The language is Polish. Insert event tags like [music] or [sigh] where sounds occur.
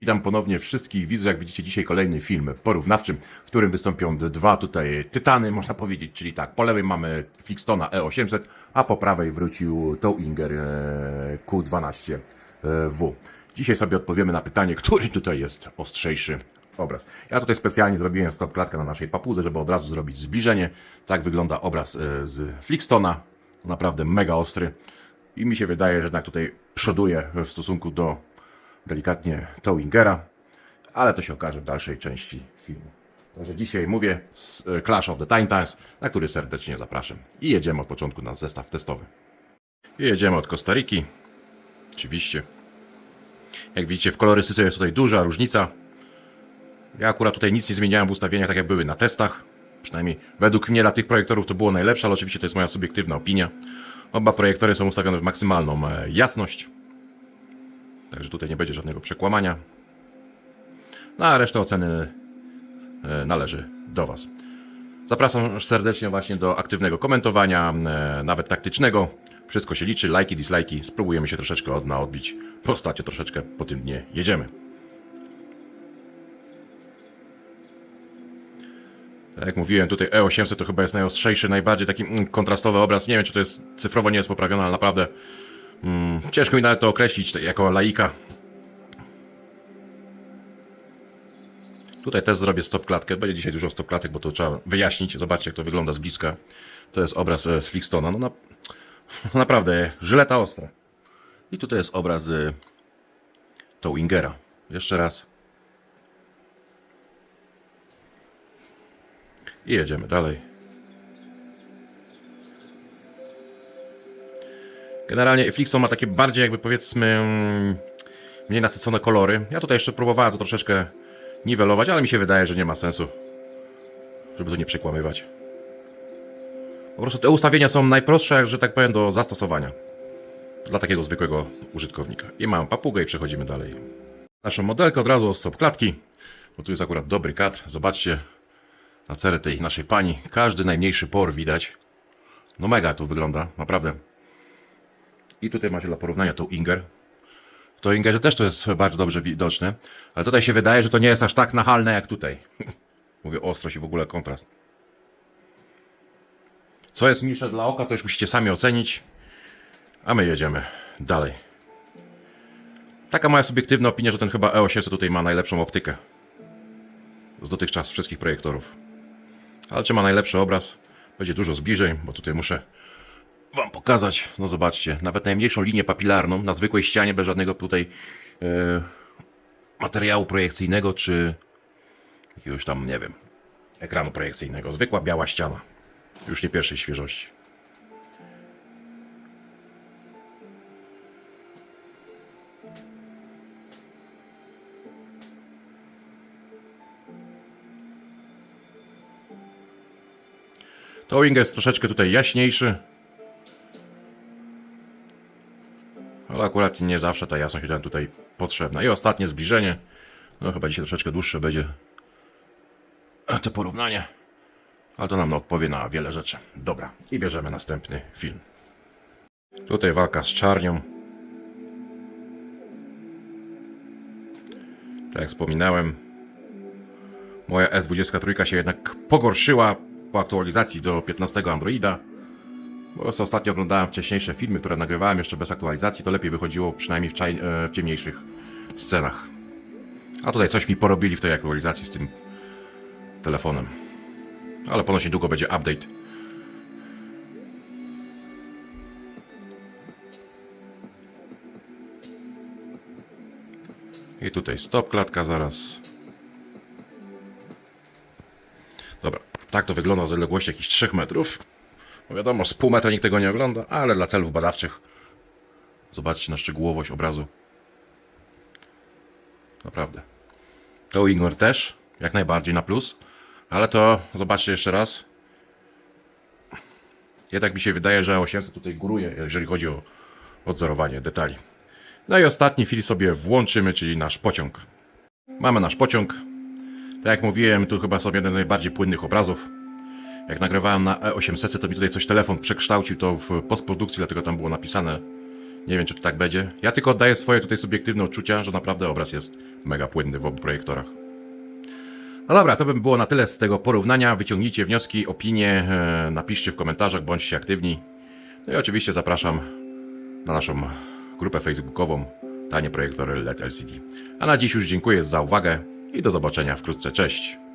Witam ponownie wszystkich widzów. Jak widzicie, dzisiaj kolejny film porównawczy, w którym wystąpią dwa tutaj tytany, można powiedzieć. Czyli tak, po lewej mamy Flixtona E800, a po prawej wrócił Towinger e, Q12W. Dzisiaj sobie odpowiemy na pytanie, który tutaj jest ostrzejszy obraz. Ja tutaj specjalnie zrobiłem stop klatkę na naszej papudze, żeby od razu zrobić zbliżenie. Tak wygląda obraz e, z Flixtona. Naprawdę mega ostry. I mi się wydaje, że jednak tutaj przoduje w stosunku do delikatnie Towingera, ale to się okaże w dalszej części filmu. Także dzisiaj mówię e, Clash of the Titans, na który serdecznie zapraszam. I jedziemy od początku na zestaw testowy. I jedziemy od Kostaryki. Oczywiście. Jak widzicie, w kolorystyce jest tutaj duża różnica. Ja akurat tutaj nic nie zmieniałem w ustawieniach, tak jak były na testach. Przynajmniej według mnie dla tych projektorów to było najlepsze, ale oczywiście to jest moja subiektywna opinia. Oba projektory są ustawione w maksymalną e, jasność. Także tutaj nie będzie żadnego przekłamania. No a resztę oceny e, należy do Was. Zapraszam serdecznie właśnie do aktywnego komentowania, e, nawet taktycznego. Wszystko się liczy, lajki, dislajki. Spróbujemy się troszeczkę od na odbić. Bo ostatnio troszeczkę po tym dnie jedziemy. Tak jak mówiłem, tutaj E800 to chyba jest najostrzejszy, najbardziej taki mm, kontrastowy obraz. Nie wiem, czy to jest cyfrowo nie jest poprawione, ale naprawdę mm, ciężko mi nawet to określić jako laika. Tutaj też zrobię stop klatkę. Będzie dzisiaj dużo stop klatek, bo to trzeba wyjaśnić. Zobaczcie, jak to wygląda z bliska. To jest obraz e, z Flixtona. No na, [laughs] naprawdę, żyleta ostra. I tutaj jest obraz e, Towingera. Jeszcze raz. I jedziemy dalej. Generalnie Flixon ma takie bardziej jakby powiedzmy mm, mniej nasycone kolory. Ja tutaj jeszcze próbowałem to troszeczkę niwelować, ale mi się wydaje, że nie ma sensu, żeby to nie przekłamywać. Po prostu te ustawienia są najprostsze, że tak powiem, do zastosowania. Dla takiego zwykłego użytkownika. I mam papugę i przechodzimy dalej. Naszą modelkę od razu od stop klatki, bo tu jest akurat dobry kadr. Zobaczcie na cerę tej naszej pani. Każdy najmniejszy por widać. No mega tu wygląda, naprawdę. I tutaj macie dla porównania tą Inger. W to Ingerze też to jest bardzo dobrze widoczne, ale tutaj się wydaje, że to nie jest aż tak nachalne jak tutaj. [laughs] Mówię ostrość i w ogóle kontrast. Co jest milsze dla oka, to już musicie sami ocenić. A my jedziemy dalej. Taka moja subiektywna opinia, że ten chyba E800 tutaj ma najlepszą optykę. Z dotychczas wszystkich projektorów. Ale czy ma najlepszy obraz? Będzie dużo zbliżeń, bo tutaj muszę Wam pokazać. No zobaczcie, nawet najmniejszą linię papilarną na zwykłej ścianie, bez żadnego tutaj e, materiału projekcyjnego, czy jakiegoś tam, nie wiem, ekranu projekcyjnego. Zwykła biała ściana. Już nie pierwszej świeżości. Towing jest troszeczkę tutaj jaśniejszy. Ale akurat nie zawsze ta jasność nam tutaj potrzebna. I ostatnie zbliżenie. No chyba dzisiaj troszeczkę dłuższe będzie to porównanie. Ale to nam odpowie na wiele rzeczy. Dobra, i bierzemy następny film. Tutaj walka z czarnią. Tak jak wspominałem, moja S23 się jednak pogorszyła po aktualizacji do 15 Androida. Bo ostatnio oglądałem wcześniejsze filmy, które nagrywałem jeszcze bez aktualizacji, to lepiej wychodziło przynajmniej w, czaj, e, w ciemniejszych scenach. A tutaj coś mi porobili w tej aktualizacji z tym telefonem. Ale ponoć niedługo będzie update. I tutaj stop klatka zaraz. Dobra, tak to wygląda z odległości jakichś 3 metrów. No wiadomo, z pół metra nikt tego nie ogląda, ale dla celów badawczych zobaczcie na szczegółowość obrazu. Naprawdę. To Igor też, jak najbardziej na plus, ale to zobaczcie jeszcze raz. Jednak mi się wydaje, że 800 tutaj góruje, jeżeli chodzi o odzorowanie detali. No i ostatni film sobie włączymy, czyli nasz pociąg. Mamy nasz pociąg. Tak jak mówiłem, tu chyba są jeden z najbardziej płynnych obrazów. Jak nagrywałem na E800, to mi tutaj coś telefon przekształcił to w postprodukcji, dlatego tam było napisane Nie wiem, czy to tak będzie. Ja tylko oddaję swoje tutaj subiektywne odczucia, że naprawdę obraz jest mega płynny w obu projektorach. No dobra, to by było na tyle z tego porównania. Wyciągnijcie wnioski, opinie, e, napiszcie w komentarzach, bądźcie aktywni. No i oczywiście zapraszam na naszą grupę facebookową Tanie Projektory LED LCD. A na dziś już dziękuję za uwagę i do zobaczenia wkrótce. Cześć!